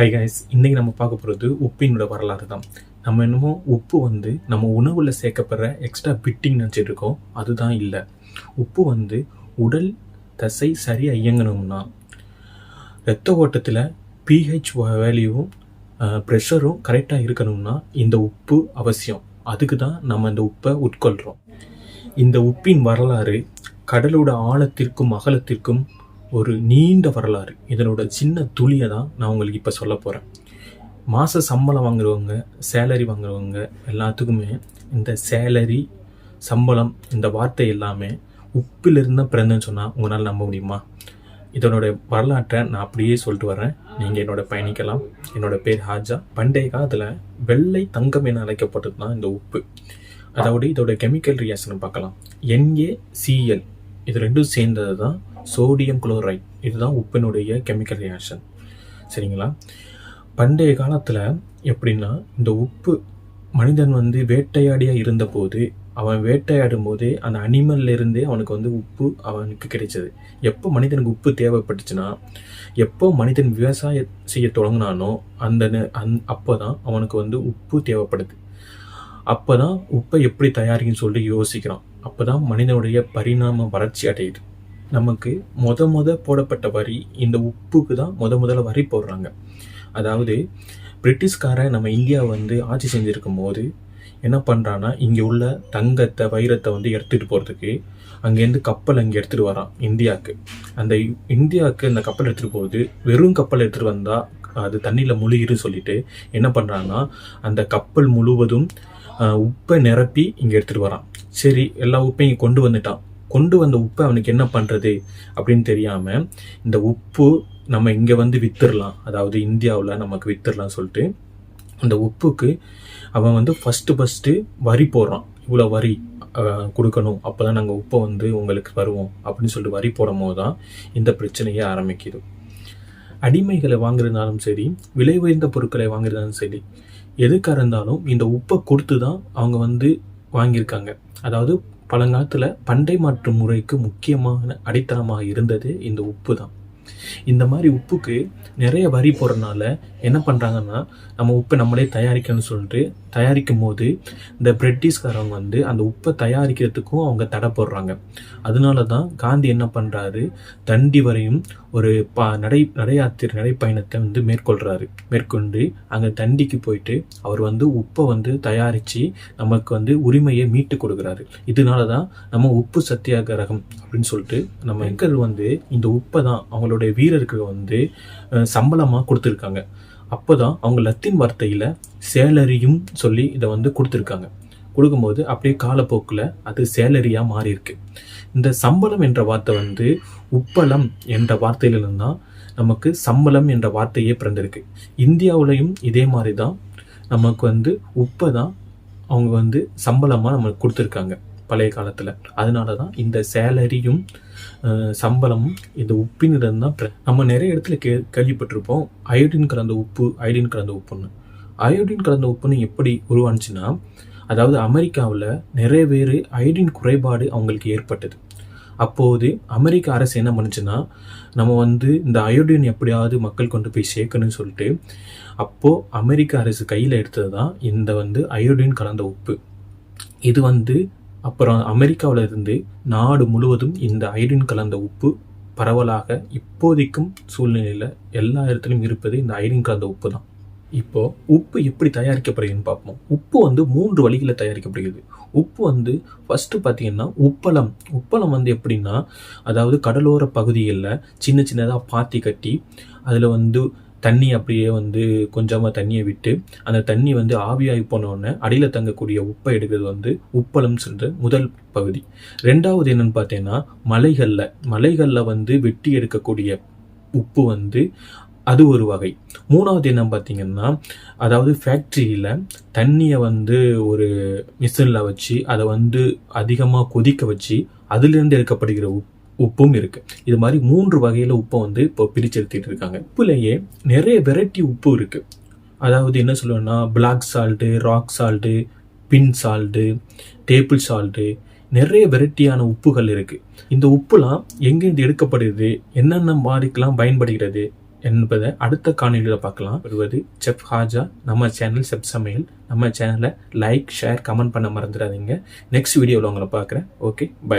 Hi guys இன்றைக்கி நம்ம பார்க்க போகிறது உப்பினோட வரலாறு தான். நம்ம என்னமோ உப்பு வந்து நம்ம உணவில் சேர்க்கப்படுற எக்ஸ்ட்ரா பிட்டிங் நினச்சிட்டு இருக்கோம். அதுதான் இல்லை. உப்பு வந்து உடல் தசை சரியாக இயங்கணும்னா ரத்த ஓட்டத்தில் பிஹெச் வேல்யூவும் ப்ரெஷரும் கரெக்டாக இருக்கணும்னா இந்த உப்பு அவசியம். அதுக்கு தான் நம்ம இந்த உப்பை உட்கொள்கிறோம் இந்த உப்பின் வரலாறு கடலோட ஆழத்திற்கும் அகலத்திற்கும் ஒரு நீண்ட வரலாறு. இதனோட சின்ன துளியை தான் நான் உங்களுக்கு இப்போ சொல்ல போகிறேன் மாத சம்பளம் வாங்குறவங்க சேலரி வாங்குறவங்க எல்லாத்துக்குமே இந்த சேலரி சம்பளம் இந்த வார்த்தை எல்லாமே உப்பிலிருந்து தான் பிறந்தேன்னு சொன்னால் உங்களால் நம்ப முடியுமா? இதனோட வரலாற்றை நான் அப்படியே சொல்லிட்டு வரேன். நீங்கள் என்னோட பயணிக்கலாம். என்னோட பேர் ஹாஜா. பண்டைய காலத்தில் வெள்ளை தங்கம் என அழைக்கப்பட்டது தான் இந்த உப்பு. அதாவது இதோட கெமிக்கல் ரியாக்ஷன் பார்க்கலாம். NaCl இது ரெண்டும் சேர்ந்தது தான் சோடியம் குளோரைட் இதுதான் உப்பினுடைய கெமிக்கல் ரியாக்ஷன் சரிங்களா? பண்டைய காலத்தில் எப்படின்னா இந்த உப்பு மனிதன் வந்து வேட்டையாடியாக இருந்தபோது அவன் வேட்டையாடும் போதே அந்த அனிமல்லேருந்தே அவனுக்கு வந்து உப்பு அவனுக்கு கிடைச்சது. எப்போ மனிதனுக்கு உப்பு தேவைப்பட்டுச்சுன்னா எப்போ மனிதன் விவசாயம் செய்ய தொடங்கினானோ அந்த அந் அப்போ தான் அவனுக்கு வந்து உப்பு தேவைப்படுது. அப்போ தான் உப்பை எப்படி தயாரிக்குன்னு சொல்லி யோசிக்கிறான். அப்போ தான் மனிதனுடைய பரிணாம வளர்ச்சி அடையுது. நமக்கு முத முத போடப்பட்ட வரி இந்த உப்புக்கு தான் முத முதல்ல வரி போடுறாங்க. அதாவது பிரிட்டிஷ்காரன் நம்ம இந்தியா வந்து ஆட்சி செஞ்சிருக்கும் போது என்ன பண்ணுறான்னா இங்கே உள்ள தங்கத்தை வைரத்தை வந்து எடுத்துகிட்டு போகிறதுக்கு அங்கேருந்து கப்பல் அங்கே எடுத்துகிட்டு வரான் இந்தியாவுக்கு. அந்த இந்தியாவுக்கு அந்த கப்பல் எடுத்துகிட்டு போகுது வெறும் கப்பல் எடுத்துகிட்டு வந்தால் அது தண்ணியில் முழுகிருன்னு சொல்லிட்டு என்ன பண்ணுறாங்கன்னா அந்த கப்பல் முழுவதும் உப்பை நிரப்பி இங்கே எடுத்துகிட்டு வரான். சரி எல்லா உப்பையும் இங்கே கொண்டு வந்துட்டான். கொண்டு வந்த உப்பை அவனுக்கு என்ன பண்ணுறது அப்படின்னு தெரியாமல் இந்த உப்பு நம்ம இங்கே வந்து வித்துடலாம். அதாவது இந்தியாவில் நமக்கு வித்துடலாம் சொல்லிட்டு அந்த உப்புக்கு அவன் வந்து ஃபஸ்ட்டு ஃபஸ்ட்டு வரி போடுறான். இவ்வளோ வரி கொடுக்கணும். அப்போ தான் நாங்கள் உப்பை வந்து உங்களுக்கு வருவோம் அப்படின்னு சொல்லிட்டு வரி போடும் போது தான் இந்த பிரச்சனையே ஆரம்பிக்குது. அடிமைகளை வாங்குறதுனாலும் சரி விலை உயர்ந்த பொருட்களை வாங்குறதாலும் சரி எதுக்காக இருந்தாலும் இந்த உப்பை கொடுத்து தான் அவங்க வந்து வாங்கியிருக்காங்க. அதாவது பழங்காலத்தில் பண்டை மாற்று முறைக்கு முக்கியமான அடித்தளமாக இருந்தது இந்த உப்பு தான். இந்த மாதிரி உப்புக்கு நிறைய வரி போடுறதுனால என்ன பண்ணுறாங்கன்னா நம்ம உப்பை நம்மளே தயாரிக்கணும்னு சொல்லிட்டு தயாரிக்கும் போது இந்த பிரிட்டிஷ்காரவங்க வந்து அந்த உப்பை தயாரிக்கிறதுக்கும் அவங்க தடை போடுறாங்க. அதனால தான் காந்தி என்ன பண்ணுறாரு தண்டி வரையும் ஒரு பா நடை நடையாத்திர நடைப்பயணத்தை வந்து மேற்கொள்கிறாரு மேற்கொண்டு அங்கே தண்டிக்கு போயிட்டு அவர் வந்து உப்பை வந்து தயாரித்து நமக்கு வந்து உரிமையை மீட்டு கொடுக்குறாரு. இதனால தான் நம்ம உப்பு சத்தியாகிரகம் அப்படின்னு சொல்லிட்டு நம்ம மக்கள் வந்து இந்த உப்பை தான் அவங்களோட அவங்களுடைய வீரருக்கு வந்து சம்பளமாக கொடுத்துருக்காங்க. அப்போ தான் அவங்க லத்தீன் வார்த்தையில் சேலரியும் சொல்லி இதை வந்து கொடுத்துருக்காங்க. கொடுக்கும்போது அப்படியே காலப்போக்கில் அது சேலரியாக மாறியிருக்கு. இந்த சம்பளம் என்ற வார்த்தை வந்து உப்பளம் என்ற வார்த்தையிலிருந்து தான் நமக்கு சம்பளம் என்ற வார்த்தையே பிறந்திருக்கு. இந்தியாவுலேயும் இதே மாதிரி தான் நமக்கு வந்து உப்பை தான் அவங்க வந்து சம்பளமாக நம்மளுக்கு கொடுத்துருக்காங்க. பழைய காலத்தில். அதனால தான் இந்த சேலரியும் சம்பளமும் இந்த உப்பினிடம் தான் நம்ம நிறைய இடத்துல கே கேள்விப்பட்டிருப்போம். அயோடின் கலந்த உப்பு அயோடின் கலந்த உப்புன்னு. அயோடின் கலந்த உப்புன்னு எப்படி உருவானுச்சுன்னா அதாவது அமெரிக்காவில் நிறைய பேர் அயோடின் குறைபாடு அவங்களுக்கு ஏற்பட்டது. அப்போது அமெரிக்க அரசு என்ன பண்ணுச்சுன்னா நம்ம வந்து இந்த அயோடின் எப்படியாவது மக்கள் கொண்டு போய் சேர்க்கணும்னு சொல்லிட்டு அப்போது அமெரிக்க அரசு கையில் எடுத்தது தான் இந்த வந்து அயோடின் கலந்த உப்பு. இது வந்து அப்புறம் அமெரிக்காவில் இருந்து நாடு முழுவதும் இந்த அயோடின் கலந்த உப்பு பரவலாக இப்போதைக்கும் சூழ்நிலையில் எல்லா இடத்துலையும் இருப்பது இந்த அயோடின் கலந்த உப்பு தான் இப்போ உப்பு எப்படி தயாரிக்கப்படுதுன்னு பார்ப்போம். உப்பு வந்து மூன்று வழிகளில் தயாரிக்கப்படுகிறது. உப்பு வந்து ஃபஸ்ட்டு பார்த்தீங்கன்னா உப்பளம். உப்பளம் வந்து எப்படின்னா அதாவது கடலோர பகுதிகளில் சின்ன சின்னதாக பாத்தி கட்டி அதில் வந்து தண்ணி அப்படியே வந்து கொஞ்சமாக தண்ணியை விட்டு அந்த தண்ணி வந்து ஆவியாகி போனோடனே அடியில் தங்கக்கூடிய உப்பை எடுக்கிறது வந்து உப்பளம் சொல்ற முதல் பகுதி. ரெண்டாவது என்னன்னு பார்த்தீங்கன்னா மலைகளில் மலைகளில் வந்து வெட்டி எடுக்கக்கூடிய உப்பு வந்து அது ஒரு வகை. மூணாவது என்ன பார்த்தீங்கன்னா அதாவது ஃபேக்ட்ரியில் தண்ணியை வந்து ஒரு மிஷினில் வச்சு அதை வந்து அதிகமாக கொதிக்க வச்சு அதுலேருந்து எடுக்கப்படுகிற உப் உப்பும் இருக்குது இது மாதிரி மூன்று வகையில் உப்பை வந்து இப்போ பிரிச்செடுத்திட்டு இருக்காங்க. உப்புலேயே நிறைய வெரைட்டி உப்பு இருக்குது அதாவது என்ன சொல்லுவேன்னா black salt rock salt pink salt table salt நிறைய வெரைட்டியான உப்புகள் இருக்குது இந்த உப்புலாம் எங்கேருந்து எடுக்கப்படுது என்னென்ன மாதிரிக்கெலாம் பயன்படுகிறது என்பதை அடுத்த காணொலியில் பார்க்கலாம். வருவது செஃப் ஹாஜா. நம்ம சேனல் செப் சமையல். நம்ம சேனலை லைக் ஷேர் கமெண்ட் பண்ண மறந்துடாதீங்க. நெக்ஸ்ட் வீடியோவில் உங்களை பார்க்குறேன். Okay bye